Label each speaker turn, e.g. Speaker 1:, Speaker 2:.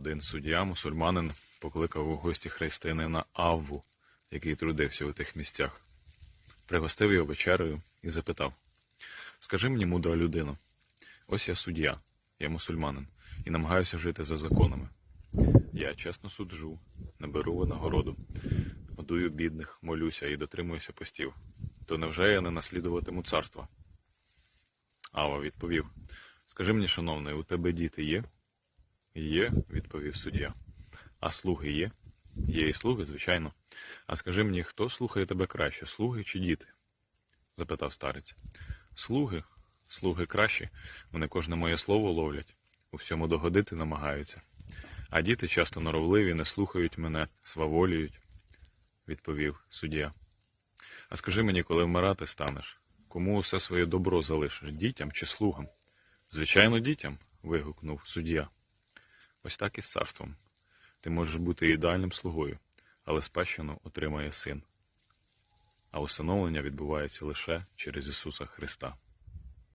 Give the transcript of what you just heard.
Speaker 1: Один суддя, мусульманин, покликав у гості християнина Авву, який трудився у тих місцях. Пригостив його вечерею і запитав: Скажи мені, мудра людино, ось я суддя, я мусульманин, і намагаюся жити за законами. Я чесно суджу, не беру винагороду, годую бідних, молюся і дотримуюся постів. То невже я не наслідуватиму царства? Ава відповів: Скажи мені, шановний, у тебе діти є? Є, відповів суддя. А слуги є? Є і слуги, звичайно. А скажи мені, хто слухає тебе краще, слуги чи діти? запитав старець. Слуги, слуги кращі, вони кожне моє слово ловлять, у всьому догодити намагаються. А діти часто норовливі, не слухають мене, сваволюють, відповів суддя. А скажи мені, коли вмирати станеш, кому усе своє добро залишиш, дітям чи слугам? Звичайно, дітям. вигукнув суддя. Ось так і з царством. Ти можеш бути ідеальним слугою, але спадщину отримає син. А усиновлення відбувається лише через Ісуса Христа.